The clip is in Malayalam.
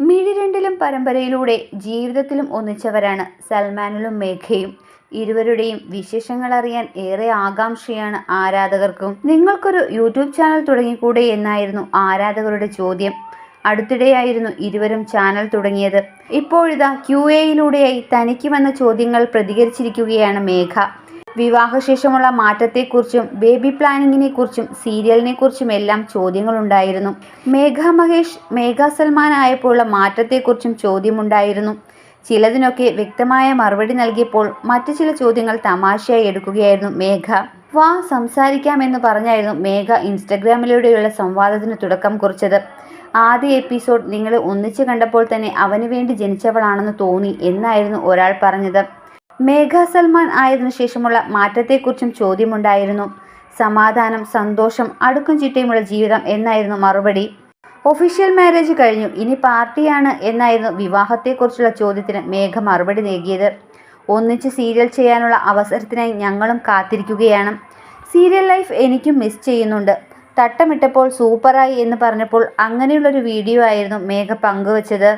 മിഴിരണ്ടിലും പരമ്പരയിലൂടെ ജീവിതത്തിലും ഒന്നിച്ചവരാണ് സൽമാനിലും മേഘയും. ഇരുവരുടെയും വിശേഷങ്ങൾ അറിയാൻ ഏറെ ആകാംക്ഷയാണ് ആരാധകർക്കും. നിങ്ങൾക്കൊരു യൂട്യൂബ് ചാനൽ തുടങ്ങിക്കൂടെ എന്നായിരുന്നു ആരാധകരുടെ ചോദ്യം. അടുത്തിടെയായിരുന്നു ഇരുവരും ചാനൽ തുടങ്ങിയത്. ഇപ്പോഴിതാ ക്യു എയിലൂടെയായി തനിക്ക് വന്ന ചോദ്യങ്ങൾ പ്രതികരിച്ചിരിക്കുകയാണ് മേഘ. വിവാഹശേഷമുള്ള മാറ്റത്തെക്കുറിച്ചും ബേബി പ്ലാനിങ്ങിനെക്കുറിച്ചും സീരിയലിനെക്കുറിച്ചുമെല്ലാം ചോദ്യങ്ങളുണ്ടായിരുന്നു. മേഘ മഹേഷ് മേഘ സൽമാൻ ആയപ്പോഴുള്ള മാറ്റത്തെക്കുറിച്ചും ചോദ്യമുണ്ടായിരുന്നു. ചിലതിനൊക്കെ വ്യക്തമായ മറുപടി നൽകിയപ്പോൾ മറ്റു ചില ചോദ്യങ്ങൾ തമാശയായി എടുക്കുകയായിരുന്നു മേഘ. വാ സംസാരിക്കാമെന്ന് പറഞ്ഞായിരുന്നു മേഘ ഇൻസ്റ്റഗ്രാമിലൂടെയുള്ള സംവാദത്തിന് തുടക്കം കുറിച്ചത്. ആദ്യ എപ്പിസോഡ് നിങ്ങൾ ഒന്നിച്ചു കണ്ടപ്പോൾ തന്നെ അവന് വേണ്ടി ജനിച്ചവളാണെന്ന് തോന്നി എന്നായിരുന്നു ഒരാൾ പറഞ്ഞത്. മേഘ സൽമാൻ ആയതിനു ശേഷമുള്ള മാറ്റത്തെക്കുറിച്ചും ചോദ്യമുണ്ടായിരുന്നു. സമാധാനം സന്തോഷം അടുക്കും ചിട്ടയുമുള്ള ജീവിതം എന്നായിരുന്നു മറുപടി. ഒഫീഷ്യൽ മാരേജ് കഴിഞ്ഞു. ഇനി പാർട്ടിയാണ് എന്നായിരുന്നു വിവാഹത്തെക്കുറിച്ചുള്ള ചോദ്യത്തിന് മേഘ മറുപടി നൽകിയത്. ഒന്നിച്ച് സീരിയൽ ചെയ്യാനുള്ള അവസരത്തിനായി ഞങ്ങളും കാത്തിരിക്കുകയാണ്. സീരിയൽ ലൈഫ് എനിക്കും മിസ് ചെയ്യുന്നുണ്ട്. തട്ടമിട്ടപ്പോൾ സൂപ്പറായി എന്ന് പറഞ്ഞപ്പോൾ അങ്ങനെയുള്ളൊരു വീഡിയോ ആയിരുന്നു മേഘ പങ്കുവച്ചത്.